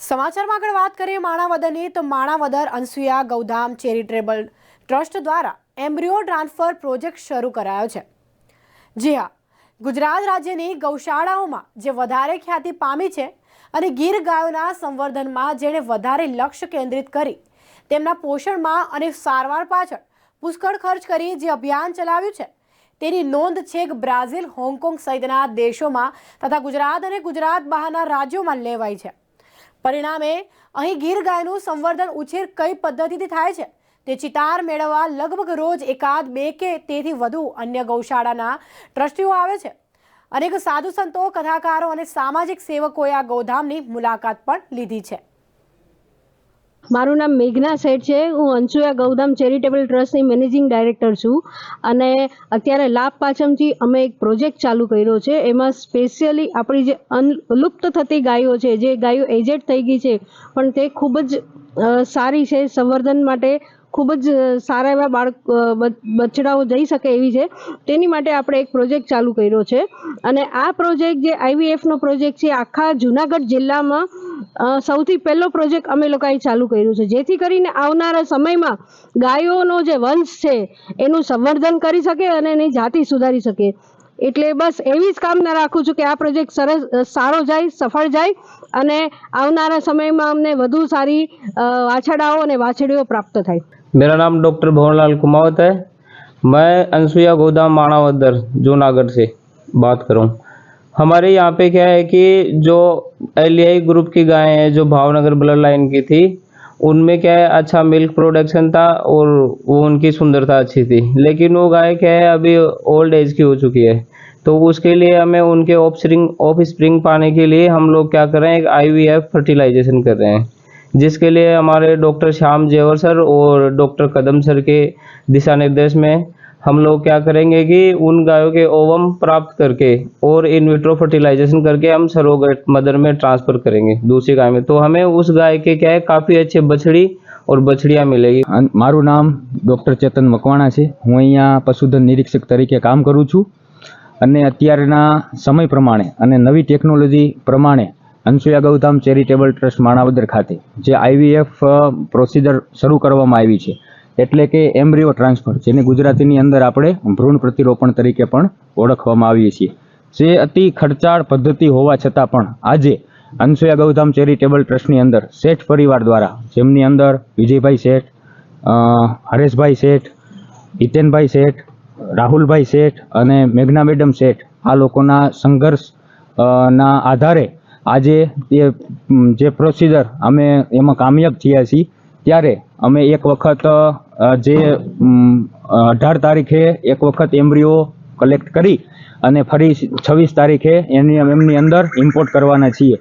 સમાચારમાં આગળ વાત કરીએ માણાવદરની, તો માણાવદર, અનસુયા, ગૌધામ ચેરિટેબલ ટ્રસ્ટ દ્વારા એમ્બ્રિયો ટ્રાન્સફર પ્રોજેક્ટ શરૂ કરાયો છે. જી હા, ગુજરાત રાજ્યની ગૌશાળાઓમાં જે વધારે ખ્યાતિ પામી છે અને ગીર ગાયોના સંવર્ધનમાં જેણે વધારે લક્ષ્ય કેન્દ્રિત કરી, તેમના પોષણમાં અને સારવાર પાછળ પુષ્કળ ખર્ચ કરી જે અભિયાન ચલાવ્યું છે, તેની નોંધ છેક બ્રાઝિલ, હોંગકોંગ સહિતના દેશોમાં તથા ગુજરાત અને ગુજરાત બહારના રાજ્યોમાં લેવાઈ છે. પરિણામે અહીં ગીર ગાયનું સંવર્ધન ઉછેર કઈ પદ્ધતિથી થાય છે? તે ચિતાર મેળવવા લગભગ રોજ એકાદ બે કે તેથી વધુ અન્ય ગૌશાળાના ટ્રસ્ટીઓ આવે છે. અનેક સાધુ સંતો, કથાકારો અને સામાજિક સેવકોએ આ ગૌધામની મુલાકાત પણ લીધી છે. મારું નામ મેઘના શેઠ છે. હું અંશુયા ગૌધામ ચેરિટેબલ ટ્રસ્ટની મેનેજિંગ ડાયરેક્ટર છું અને અત્યારે લાભ પાછમથી અમે એક પ્રોજેક્ટ ચાલુ કર્યો છે. એમાં સ્પેશિયલી આપણી જે અનલુપ્ત થતી ગાયો છે, જે ગાયો એજેડ થઈ ગઈ છે, પણ તે ખૂબ જ સારી છે. સંવર્ધન માટે ખૂબ જ સારા એવા બાળક બચડાઓ જઈ શકે એવી છે. તેની માટે આપણે એક પ્રોજેક્ટ ચાલુ કર્યો છે. અને આ પ્રોજેક્ટ જે આઈવીએફનો પ્રોજેક્ટ છે, આખા જુનાગઢ જિલ્લામાં સૌથી પહેલો પ્રોજેક્ટ અમે લોકોએ ચાલુ કર્યું છે જેથી કરીને આવનારા સમયમાં ગાયોનો જે વંશ છે એનું સંવર્ધન કરી શકે અને એની જાતિ સુધારી શકે એટલે બસ એવી જ કામના રાખું છું કે આ પ્રોજેક્ટ સરસ અ, સારો જાય સફળ જાય અને આવનારા સમયમાં અમને વધુ સારી અ, વાછરડાઓ અને વાછડીઓ પ્રાપ્ત થાય मेरा नाम डॉक्टर भवनलाल कुमावत है मैं अनसुईया गोदाम माणावदर जूनागढ़ से बात कर रहा हूँ हमारे यहाँ पे क्या है कि जो एल ग्रुप की गायें हैं, जो भावनगर ब्लड लाइन की थी, उनमें क्या है अच्छा मिल्क प्रोडक्शन था और वो उनकी सुंदरता अच्छी थी। लेकिन वो गाय क्या है, अभी ओल्ड एज की हो चुकी है। तो उसके लिए हमें उनके ऑफ़ स्प्रिंग ऑफ़ स्प्रिंग पाने के लिए हम लोग क्या कर रहे हैं, एक आईवीएफ फर्टिलाइजेशन कर रहे हैं। जिसके लिए हमारे डॉक्टर श्याम जेवर सर और डॉक्टर कदम सर के दिशा निर्देश में हम लोग क्या करेंगे कि उन गायों के ओवम प्राप्त करके और इन विट्रो फर्टिलाइजेशन करके हम सरोगेट मदर में ट्रांसफर करेंगे दूसरी गाय में तो हमें उस गाय के क्या है काफ़ी अच्छे बछड़ी और बछड़ियाँ मिलेगी અન- મારું નામ ડૉક્ટર ચેતન મકવાણા છે હું અહીંયા પશુધન નિરીક્ષક તરીકે કામ કરું છું અને અત્યારના સમય પ્રમાણે અને નવી ટેકનોલોજી પ્રમાણે અંશુયા ગૌધામ ચેરિટેબલ ટ્રસ્ટ માણાવદર ખાતે જે આઈવીએફ પ્રોસિજર શરૂ કરવામાં આવી છે એટલે કે એમ્બ્રિયો ટ્રાન્સફર, જેને ગુજરાતીની અંદર આપણે ભ્રૂણ પ્રતિરોપણ તરીકે પણ ઓળખવામાં આવીએ છીએ. જે અતિ ખર્ચાળ પદ્ધતિ હોવા છતાં પણ આજે અનસુયા ગૌધામ ચેરિટેબલ ટ્રસ્ટની અંદર શેઠ પરિવાર દ્વારા, જેમની અંદર વિજયભાઈ શેઠ હરેશભાઈ શેઠ, હિતેનભાઈ શેઠ, રાહુલભાઈ શેઠ અને મેઘના મેડમ શેઠ, આ લોકોના સંઘર્ષ ના આધારે આજે જે પ્રોસિજર, અમે એમાં કામયાબ થયા છીએ ત્યારે અમે એક વખત જે અઢાર તારીખે એક વખત એમ્બ્રિયો કલેક્ટ કરી અને ફરી છવ્વીસ તારીખે એની, એમની અંદર ઇમ્પોર્ટ કરવાના છીએ.